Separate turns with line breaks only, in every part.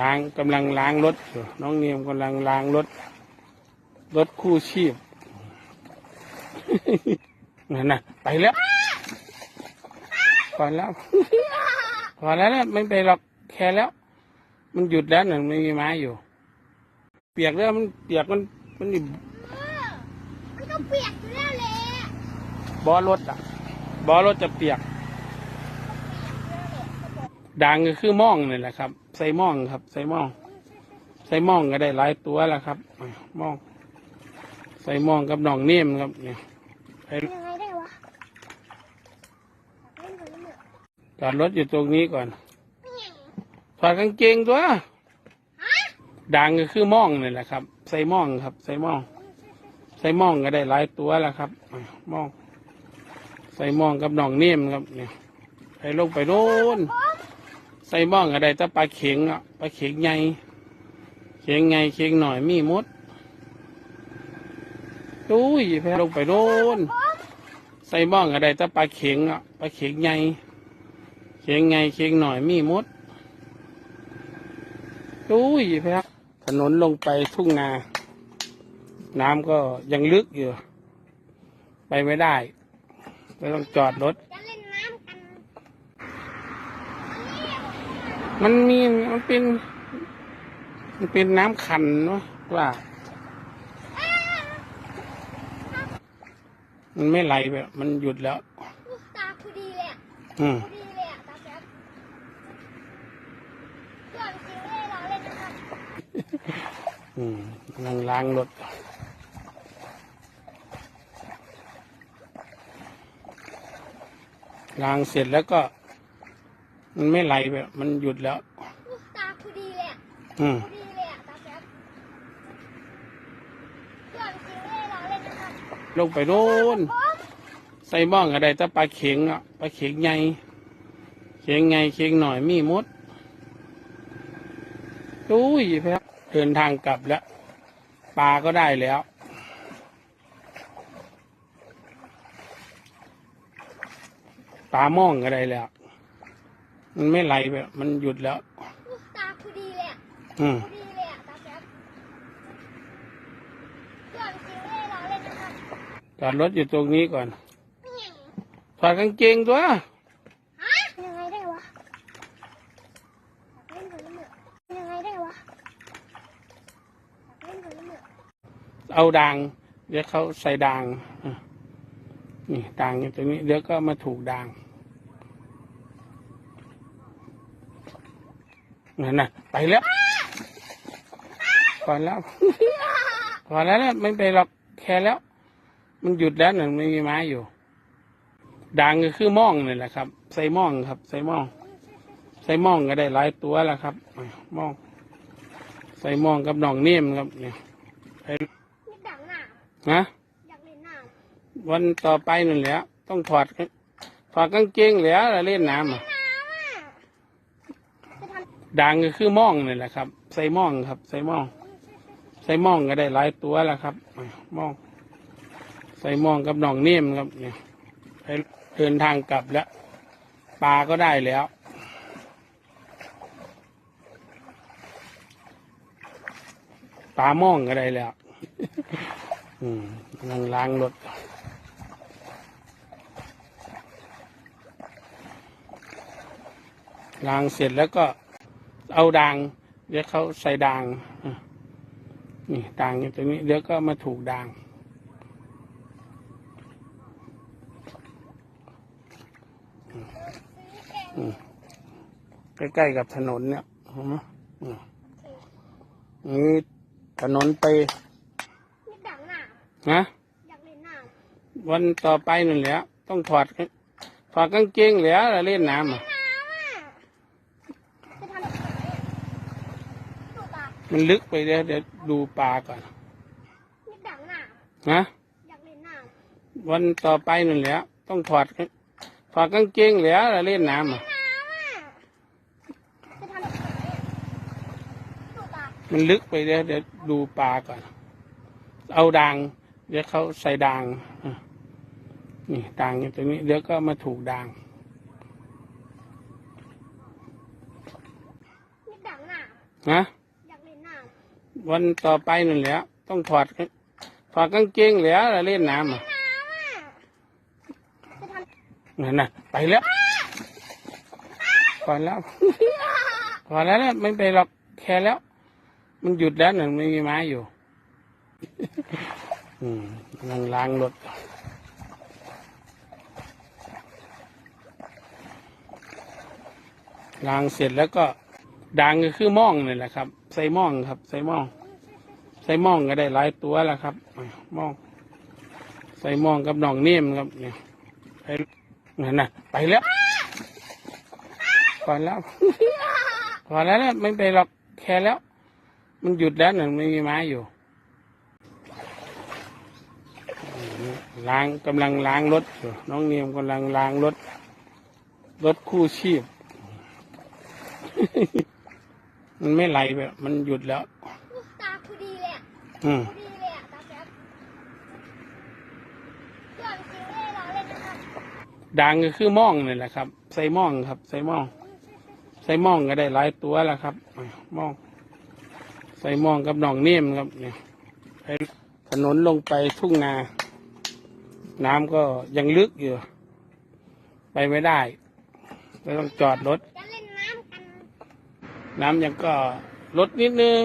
ล้างกำลังล้างรถอยู่น้องเนียมกำลังล้างรถรถคู่ชีพนั่นน่ะไปแล้วพอแล้วพอแล้วนะไม่ไปหรอกแค่แล้ว มันหยุดแล้วน่ะไม่มีไม้อยู่ เปียกแล้วมันเปียกมันมันนี่
เออมันก็เปียกอยู่แล้วแหละ
บอรถอะบอรถจะเปียกด่างก็คือม่องนี่แหละครับ ใส่ม่องครับ ใส่ม่อง ใส่ม่องก็ได้หลายตัวแล้วครับอะม่อง ใส่ม่องกับหนองเนียมครับ เนี่ยไป
ยังไงได้วะเล่นคนละเหนือ
จอดรถอยู่ตรงนี้ก่อน
ไม่เห็น
ถอดกางเกงตัว
ฮะ
ด่างก็คือม่องนี่แหละครับ ใส่ม่องครับ ใส่ม่อง ใส่ม่องก็ได้หลายตัวแล้วครับอะม่อง ใส่ม่องกับหนองเนียมครับ เนี่ยไปลงไปโน่น
ผม
ใส่ม่องก็ได้แต่ปลาเข็งอะปลาเข็งใหญ่เข็งใหญ่เข็งหน่อยมีมดอุ้ยแพลงไปโน่นใส่ม่องก็ได้แต่ปลาเข็งอะปลาเข็งใหญ่เข็งใหญ่เข็งหน่อยมีมดอุ้ยแพ้ถนนลงไปทุ่งนา น้ำก็ยังลึกอยู่ ไปไม่ได้ไม่ต้องจอดรถ
จะเล่นน้ำกัน
มันมีมันเป็น มันเป็นน้ำขันเนาะว่ามันไม่ไหลแบบมันหยุดแล้ว
ลูกตาคูดีเลยอะ
อืม
คูดีเลยอะตาแป๊บเพื่อนจริงเลยเราเล่นนะครับ
อืมกำลังล้างรถล้างเสร็จแล้วก็ มันไม่ไหลแบบมันหยุดแล้ว
ลูกตาคูดีเลยอะ
อืม
คูดีเลยอะตาแป๊บเพื่อนจริงเลยเราเล่นนะครับ
ลงไปโน่น
ผม
ใส่ม่องก็ได้แต่ปลาเข็งอะปลาเข็งใหญ่เข็งใหญ่เข็งหน่อยมีมดอุ้ยแพ้เดินทางกลับแล้วปลาก็ได้แล้ว ปลาม่องก็ได้แล้ว มันไม่ไหลแบบมันหยุดแล้ว
ลูกตาคูดีเลยอะ
อืม
คูดีเลยอะตาแป๊บเพื่อนจริงเลยเราเล่นนะครับ
จอดรถอยู่ตรงนี้ก่อน
ไม่เห็น
ถอดกางเกงตัว
ฮะยังไงได้วะเล่นคนละเหนือยังไงได้วะเล่นคนละเหนือ
เอาด่าง เดี๋ยวเขาใส่ด่างอะนี่ด่างอยู่ตรงนี้ เดี๋ยวก็มาถูกด่าง นั่นน่ะไปแล้วพอแล้วพอแล้วนะไม่ไปหรอกแค่แล้ว มันหยุดแล้วน่ะไม่มีไม้อยู่ด่างก็คือม่องนี่แหละครับ ใส่ม่องครับ ใส่ม่อง ใส่ม่องก็ได้หลายตัวแล้วครับอะม่อง ใส่ม่องกับหนองเนียมครับเนี่ยไป
นี่ดังหนา
นะ
อยากเล่นน้
วันต่อไปนั่นแหละต้องถอดถอดกางเกงแล้วแล้วเล่นน้ำอะำ
น้ำอะจะท
ด่างก็คือม่องนี่แหละครับ ใส่ม่องครับ ใส่ม่อง ใส่ม่องก็ได้หลายตัวแล้วครับม่อง ใส่ม่องกับหนองเนียมครับเนี่ยไปเดินทางกลับแล้วปลาก็ได้แล้วปลาม่องก็ได้แล้วอืมกำลังล้างรถล้างเสร็จแล้วก็ เอาด่าง เดี๋ยวเขาใส่ด่างอะนี่ด่างอยู่ตรงนี้ เดี๋ยวก็มาถูกด่างอืมใกล้ๆกับถนนเนี่ยเห็นไหมอืมนี่ถนนไปำ
นี่ดังหนา
นะ
อยากเล่นน้
วันต่อไปนั่นแหละ ต้องถอดถอดกางเกงแล้วแล้วเล่นน้ำอะำ
น้ำอะจะทำแบบไหนลูกตา
มันลึกไปเดี๋ยวเดี๋ยวดูปลาก่อน
นี่ดังหนา
นะ
อยากเล่นน้
วันต่อไปนั่นแหละต้องถอดถอดกางเกงแล้วแล้วเล่นน้ำอะำ
น้ำอะจะทำแบบไหนลูกตา
มันลึกไปเดี๋ยวเดี๋ยวดูปลาก่อน เอาด่าง เดี๋ยวเขาใส่ด่างอะนี่ด่างอยู่ตรงนี้ เดี๋ยวก็มาถูกด่าง
นี่ดังหนา
นะ
อยากเล่นน้
วันต่อไปนั่นแหละต้องถอดถอดกางเกงแล้วแล้วเล่นน้ำอะ
นั่
นน่ะไปแล้วพอแล้วพอแล้วไม่ไปหรอกแค่แล้ว มันหยุดแล้วน่ะไม่มีไม้อยู่กำลังล้างรถล้างเสร็จแล้วก็ดังก็คือม่องนี่แหละครับ ใส่ม่องครับ ใส่ม่อง ใส่ม่องก็ได้หลายตัวแล้วครับม่อง ใส่ม่องกับหนองเนียมครับเนี่ยไปนั่นน่ะไปแล้วพอแล้วพอแล้วนะไม่ไปหรอกแค่แล้ว มันหยุดแล้วน่ะไม่มีไม้อยู่ล้างกำลังล้างรถอยู่น้องเนียมกำลังล้างรถรถคู่ชีพ มันไม่ไหลแบบมันหยุดแล้ว
อุ๊ยตาคือดีเลยอะ
อืม
คือดีเลยอะตาแจ๊บเพื่อนจริงเลยเราเล่นนะครับ
ดังก็คือหม่องนี่แหละครับ ใส่หม่องครับ ใส่หม่อง ใส่หม่องก็ได้หลายตัวแล้วครับอะหม่อง ใส่หม่องกับหนองเนียมครับเนี่ยไปถนนลงไปทุ่งนา น้ำก็ยังลึกอยู่ ไปไม่ได้ก็ต้องจอดรถ
จะเล่นน้ำกัน
น้ำยังก็ลดนิดนึง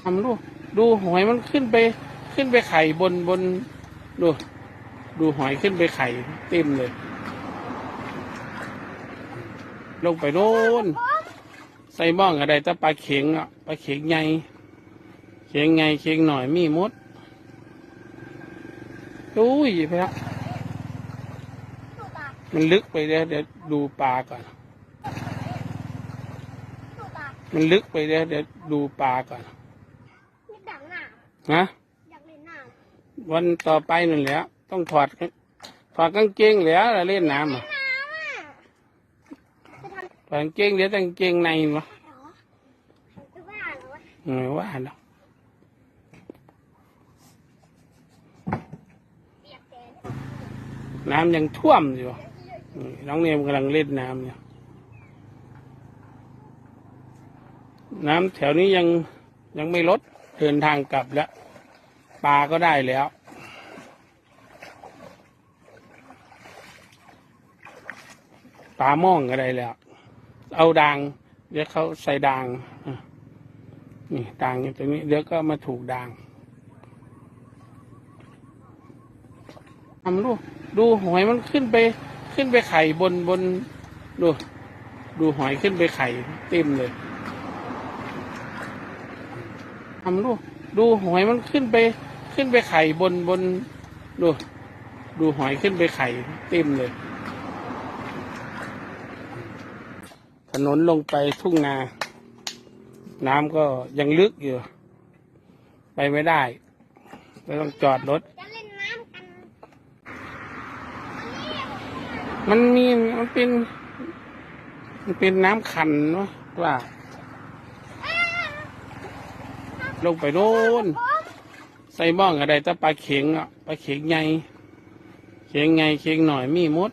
ทำดูดูหอยมันขึ้นไปขึ้นไปไข่บนบนดู ดูหอยขึ้นไปไข่เต็มเลย ลงไปโน่นใส่หม้องอะไรแต่ปลาเข็งอะปลาเข็งใหญ่เข็งไงเข็งหน่อยมีมดอุ้ยไปแล้วมันลึกไปเดี๋ยวเดี๋ยวดูปลาก่อน มันลึกไปเดี๋ยวเดี๋ยวดูปลาก่อน
มีดังหนา
นะ
อยากเล่นน้ำ
วันต่อไปนั่นแหละต้องถอดถอดกางเกงแล้วแล้วเล่นน้ำอะ
น้ำอะจะทำ
ถอดกางเกงเดี๋ยวแต่กางเกงในวะ
เหรอจะว่าเหรอวะ
ไม่ว่าเนาะ
เปียกแดด
น้ำยังท่วมอยู่นี่น้องเนมกำลังเล่นน้ำอยู่ น้ำแถวนี้ยังยังไม่ลดเดินทางกลับแล้วปลาก็ได้แล้ว ปลาม่องก็ได้แล้ว เอาดาง เดี๋ยวเขาใส่ดางนี่ดางอยู่ตรงนี้ เดี๋ยวก็มาถูกดางทำดูดูหอยมันขึ้นไปขึ้นไปไข่บนบนดู ดูหอยขึ้นไปไข่เต็มเลย ทำดูดูหอยมันขึ้นไปขึ้นไปไข่บนบนดู ดูหอยขึ้นไปไข่เต็มเลย ถนนลงไปทุ่งนา น้ำก็ยังลึกอยู่ ไปไม่ได้ก็ต้องจอดรถ มันมีมันเป็น มันเป็นน้ำขันเนาะว่า ลงไปโน่นใส่หม้องอะไรแต่ปลาเข็งอะปลาเข็งใหญ่เข็งไงเข็งหน่อยมีมด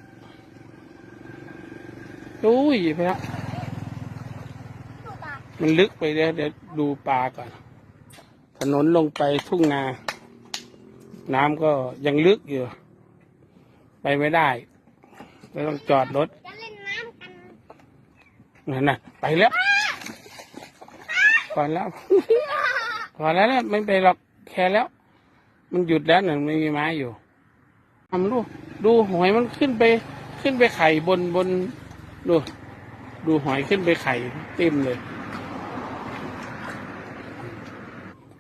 อุ้ยไปแล้ว
ดูตา
มันลึกไปเดี๋ยวเดี๋ยวดูปลาก่อน ถนนลงไปทุ่งนา น้ำก็ยังลึกอยู่ ไปไม่ได้ก็ต้องจอดรถ
จะเล่นน้ำกัน
นั่นน่ะไปแล้วพอแล้ว พอแล้วนะไม่ไปหรอกแค่แล้ว มันหยุดแล้วน่ะไม่มีไม้อยู่ทำดูดูหอยมันขึ้นไป ขึ้นไปไข่บนบนดู ดูหอยขึ้นไปไข่เต็มเลย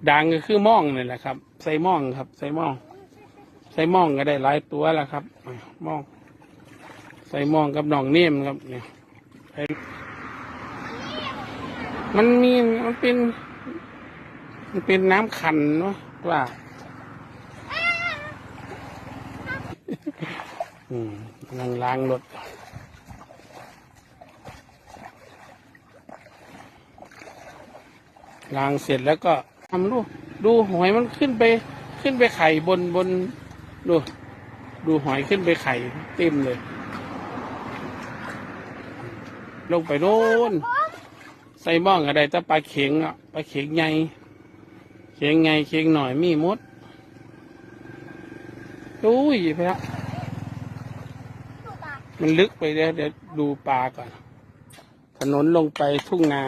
ดังก็คือม่องนี่แหละครับ ใส่ม่องครับ ใส่ม่อง ใส่ม่องก็ได้หลายตัวแล้วครับอะหม่อง ใส่ม่องกับหนองเนียมครับเนี่ยมันมีมันเป็น มันเป็นน้ำขันเนาะว่าอืมกำลังล้างรถล้างเสร็จแล้วก็ทำดูดูหอยมันขึ้นไป ขึ้นไปไข่บนบนดู ดูหอยขึ้นไปไข่เต็มเลย ลงไปโน่นใส่หม่องอะไรแต่ปลาเข็งอะปลาเข็งใหญ่ เคียงไงเคียงหน่อยมีมดอุ้ย
พระ
มันลึกไปเดี๋ยวเดี๋ยวดูปลาก่อน ถนนลงไปทุ่งนา